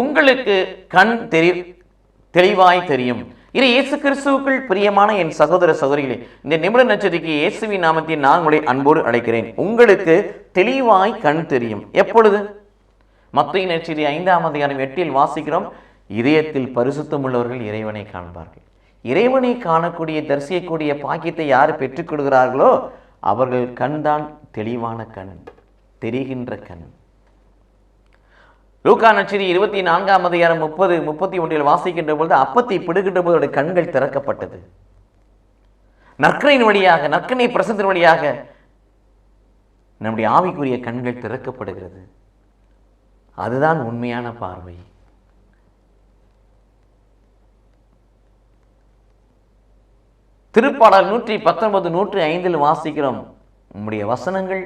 உங்களுக்கு கண் தெரி தெளிவாய் தெரியும். இது இயேசு கிறிஸ்துவுக்குள் பிரியமான என் சகோதர சகோதரிகளே இந்த நிமிட நட்சத்திரிக்கு இயேசுவின் நாமத்தில் நான் உங்களை அன்போடு அழைக்கிறேன். உங்களுக்கு தெளிவாய் கண் தெரியும். எப்பொழுது? மத்திய நட்சத்திரி ஐந்தாம் அதிகாரம் எட்டில் வாசிக்கிறோம். இதயத்தில் பரிசுத்தம் உள்ளவர்கள் இறைவனை காண்பார்கள். இறைவனை காணக்கூடிய தரிசிக்கக்கூடிய பாக்கியத்தை யார் பெற்றுக்கொடுக்கிறார்களோ அவர்கள் கண்தான் தெளிவான கண் தெரிகின்ற கண். லூக்கா நச்சிரி இருபத்தி நான்காம் அதிகாரம் முப்பது முப்பத்தி ஒன்றில் வாசிக்கின்ற பொழுது அப்பத்தை பிடுகின்ற போது அவருடைய கண்கள் திறக்கப்பட்டது. நற்கனையின் வழியாக நற்கனை பிரசத்தின் வழியாக நம்முடைய ஆவிக்குரிய கண்கள் திறக்கப்படுகிறது. அதுதான் உண்மையான பார்வை. திருப்பாடல் நூற்றி பத்தொன்பது நூற்றி ஐந்தில் வாசிக்கிறோம் உம்முடைய வசனங்கள்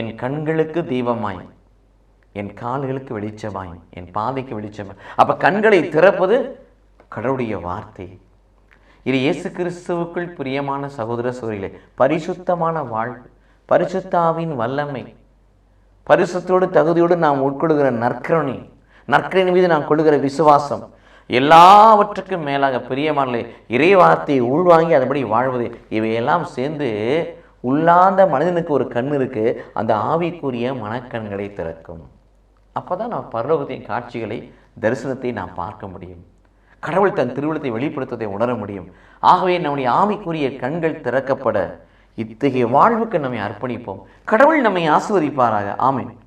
என் கண்களுக்கு தீபமாய். என் கால்களுக்கு வெளிச்சமாய் என் பாதைக்கு வெளிச்சமாய். அப்ப கண்களை திறப்பது கடவுளுடைய வார்த்தை. இது இயேசு கிறிஸ்துவுக்குள் பிரியமான சகோதர சோரிலே பரிசுத்தமான வாழ்வு பரிசுத்தாவின் வல்லமை. பரிசுத்தோடு தகுதியோடு நாம் உட்கொள்கிற நற்கரணி நற்கரணி மீது நாம் கொள்கிற விசுவாசம் எல்லாவற்றுக்கும் மேலாக பிரியமான இறை வார்த்தையை உள்வாங்கி அதன்படி வாழ்வது இவையெல்லாம் சேர்ந்து உள்ளார்ந்த மனிதனுக்கு ஒரு கண் இருக்கு அந்த ஆவிக்குரிய மனக்கண்களை திறக்கும். அப்பதான் நான் பரலோகத்தின் காட்சிகளை தரிசனத்தை நாம் பார்க்க முடியும். கடவுள் தன் திருவிழத்தை வெளிப்படுத்துவதை உணர முடியும். ஆகவே நம்முடைய ஆமைக்குரிய கண்கள் திறக்கப்பட இத்தகைய வாழ்வுக்கு நம்மை அர்ப்பணிப்போம். கடவுள் நம்மை ஆசிர்வதிப்பாராக. ஆமென்.